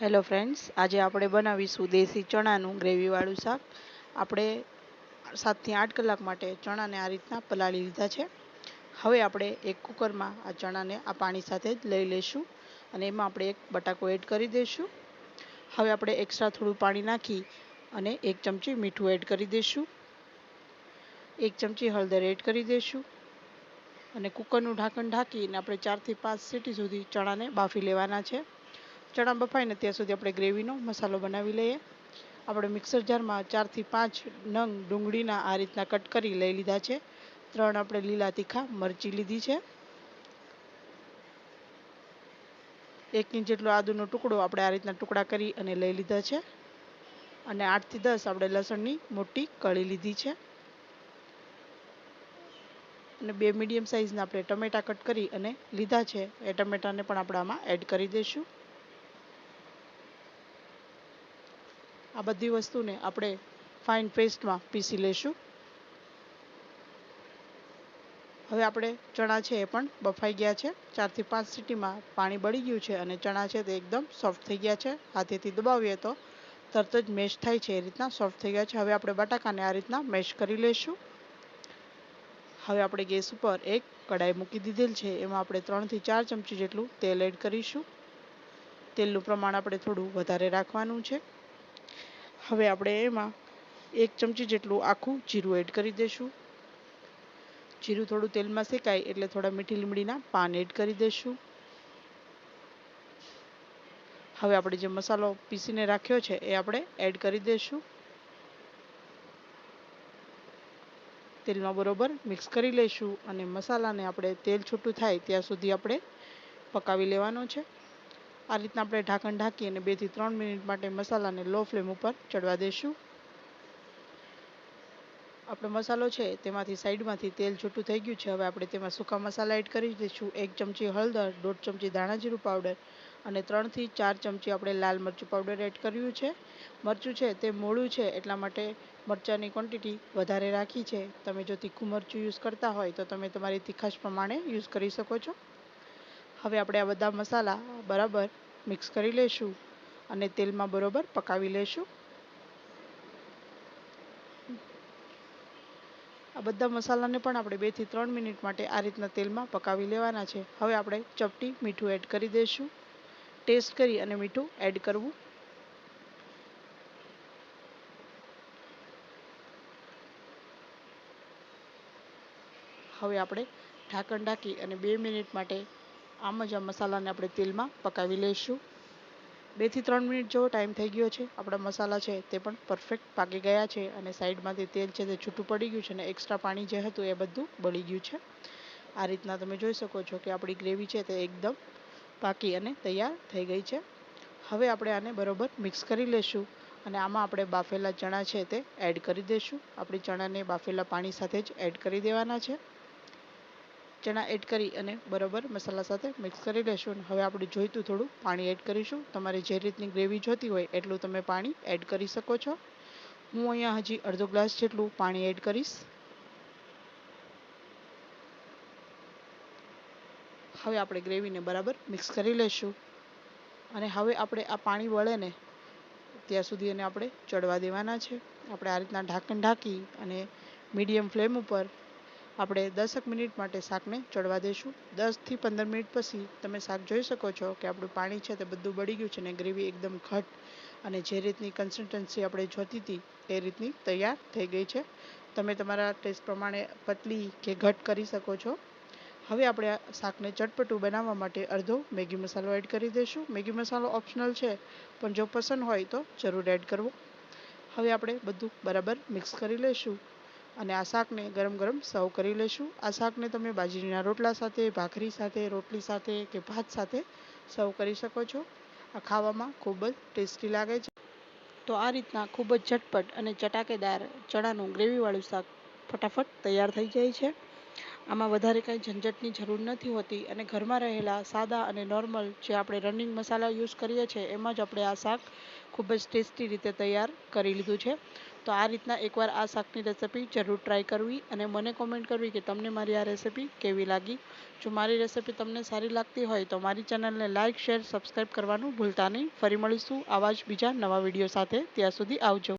Hello friends આજે આપણે બનાવીશું દેશી ચણાનું ગ્રેવીવાળું શાક. આપણે સાતથી આઠ કલાક માટે ચણાને આ રીતના પલાળી લીધા છે. હવે આપણે એક કુકરમાં આ ચણાને આ પાણી સાથે જ લઈ લઈશું અને એમાં આપણે એક બટાકો એડ કરી દઈશું. હવે આપણે એક્સ્ટ્રા થોડું પાણી નાખી અને એક ચમચી મીઠું એડ કરી દઈશું. એક ચમચી હળદર એડ કરી દઈશું. અને કુકરનું ઢાંકણ ઢાંકીને આપણે ચારથી પાંચ સીટી સુધી ચણાને બાફી લેવાના છે. ચણા બફાઈને ત્યાં સુધી આપણે ગ્રેવીનો મસાલો બનાવી લઈએ. આપણે મિક્સર જારમાં ચારથી પાંચ નંગ ડુંગળીના આ રીતના કટ કરી લઈ લીધા છે. ત્રણ આપણે લીલા તીખા મરચી લીધી છે. એક ઇંચ જેટલો આદુનો ટુકડો આપણે આ રીતના ટુકડા કરી અને લઈ લીધા છે. અને આઠથી દસ આપણે લસણની મોટી કળી લીધી છે. અને બે મીડિયમ સાઇઝના આપણે ટમેટા કટ કરી અને લીધા છે. એ ટમેટાને પણ આપણે આમાં એડ કરી દઈશું. આ બધી વસ્તુને આપણે ફાઇન પેસ્ટમાં પીસી લઈશું હવે આપણે ચણા છે એ પણ બફાઈ ગયા છે. ચારથી પાંચ સીટીમાં પાણી બળી ગયું છે અને ચણા છે તે એકદમ સોફ્ટ થઈ ગયા છે. હાથેથી દબાવીએ તો તરત જ મેશ થાય છે એ રીતના સોફ્ટ થઈ ગયા છે. હવે આપણે બટાકાને આ રીતના મેશ કરી લઈશું હવે આપણે ગેસ ઉપર એક કડાઈ મૂકી દીધેલ છે. એમાં આપણે ત્રણથી ચાર ચમચી જેટલું તેલ એડ કરીશું. તેલનું પ્રમાણ આપણે થોડું વધારે રાખવાનું છે. હવે આપણે એમાં એક ચમચી જેટલું આખું જીરું એડ કરી દઈશું. જીરું થોડું તેલમાં શેકાય એટલે થોડા મીઠી લીમડીના પાન એડ કરી દઈશું. હવે આપણે જે મસાલો પીસીને રાખ્યો છે એ આપણે એડ કરી દઈશું. તેલમાં બરોબર મિક્સ કરી લઈશું અને મસાલાને આપણે તેલ છૂટું થાય ત્યાં સુધી આપણે પકાવી લેવાનો છે. આ રીતના આપણે ઢાંકણ ઢાંકી અને બેથી ત્રણ મિનિટ માટે મસાલાને લો ફ્લેમ ઉપર ચડવા દઈશું આપણો મસાલો છે તેમાંથી સાઈડમાંથી તેલ છૂટું થઈ ગયું છે. હવે આપણે તેમાં સૂકા મસાલા એડ કરી દઈશું. એક ચમચી હળદર, દોઢ ચમચી ધાણાજીરું પાવડર અને ત્રણથી ચાર ચમચી આપણે લાલ મરચું પાવડર એડ કર્યું છે. મરચું છે તે મોળું છે એટલા માટે મરચાંની ક્વોન્ટિટી વધારે રાખી છે. તમે જો તીખું મરચું યુઝ કરતા હોય તો તમે તમારી તીખાશ પ્રમાણે યુઝ કરી શકો છો. હવે આપણે આ બધા મસાલા બરાબર મિક્સ કરી લઈશું અને તેલમાં બરોબર પકાવી લઈશું. આ બધા મસાલાને પણ આપણે બેથી ત્રણ મિનિટ માટે આ રીતના તેલમાં પકાવી લેવાના છે. હવે આપણે ચપટી મીઠું એડ કરી દઈશું. ટેસ્ટ કરી અને મીઠું એડ કરવું. હવે આપણે ઢાંકણ ઢાંકી અને બે મિનિટ માટે આમ જ આ મસાલાને આપણે તેલમાં પકાવી લઈશું. બેથી ત્રણ મિનિટ જેવો ટાઈમ થઈ ગયો છે. આપણા મસાલા છે તે પણ પરફેક્ટ પાકી ગયા છે અને સાઈડમાંથી તેલ છે તે છૂટું પડી ગયું છે અને એક્સ્ટ્રા પાણી જે હતું એ બધું બળી ગયું છે. આ રીતના તમે જોઈ શકો છો કે આપણી ગ્રેવી છે તે એકદમ પાકી અને તૈયાર થઈ ગઈ છે. હવે આપણે આને બરોબર મિક્સ કરી લઈશું અને આમાં આપણે બાફેલા ચણા છે તે એડ કરી દઈશું. આપણી ચણાને બાફેલા પાણી સાથે જ એડ કરી દેવાના છે. ચણા એડ કરી અને બરોબર મસાલા સાથે મિક્સ કરી લેશું. અને હવે આપણે જોઈતું થોડું, પાણી એડ કરીશું. તમારે જે રીતની ગ્રેવી જોતી હોય એટલું તમે પાણી એડ કરી શકો છો. હું અહીંયા હજી અડધો ગ્લાસ જેટલું પાણી એડ કરીશ. હવે આપણે ગ્રેવીને બરાબર મિક્સ કરી લઈશું અને હવે આપણે આ પાણી વળે ને ત્યાં સુધી એને આપણે ચડવા દેવાના છે. આપણે આ રીતના ઢાંકણ ઢાંકી અને મીડિયમ ફ્લેમ ઉપર આપણે દસક મિનિટ માટે શાકને ચડવા દઈશું. દસથી પંદર મિનિટ પછી તમે શાક જોઈ શકો છો કે આપણું પાણી છે તે બધું બળી ગયું છે અને ગ્રેવી એકદમ ઘટ અને જે રીતની કન્સિસ્ટન્સી આપણે જોતી હતી એ રીતની તૈયાર થઈ ગઈ છે. તમે તમારા ટેસ્ટ પ્રમાણે પતલી કે ઘટ કરી શકો છો. હવે આપણે શાકને ચટપટું બનાવવા માટે અડધો મેગી મસાલો એડ કરી દઈશું. મેગી મસાલો ઓપ્શનલ છે, પણ જો પસંદ હોય તો જરૂર એડ કરવો. હવે આપણે બધું બરાબર મિક્સ કરી લઈશું. અને આ શાકને ગરમ ગરમ સર્વ કરી લઈશું આ શાકને તમે બાજરીના રોટલા સાથે, ભાખરી સાથે, રોટલી સાથે કે ભાત સાથે સર્વ કરી શકો છો. આ ખાવામાં ખૂબ જ ટેસ્ટી લાગે છે. તો આ રીતના ખૂબ જ ઝટપટ અને ચટાકેદાર ચણાનું ગ્રેવીવાળું શાક ફટાફટ તૈયાર થઈ જાય છે. આમાં વધારે કાંઈ ઝંઝટની જરૂર નથી હોતી અને ઘરમાં રહેલા સાદા અને નોર્મલ જે આપણે રનિંગ મસાલા યુઝ કરીએ છીએ, એમાં જ આપણે આ શાક ખૂબ જ ટેસ્ટી રીતે તૈયાર કરી લીધું છે. તો આ રીતના એકવાર આ શાકની રેસીપી જરૂર ટ્રાય કરવી અને મને કોમેન્ટ કરવી કે તમને મારી આ રેસીપી કેવી લાગી? જો મારી રેસીપી તમને સારી લાગતી હોય તો મારી ચેનલને લાઇક શેર સબસ્ક્રાઈબ કરવાનું ભૂલતા નહીં. ફરી મળીશું આવા જ બીજા નવા વીડિયો સાથે. ત્યાં સુધી આવજો.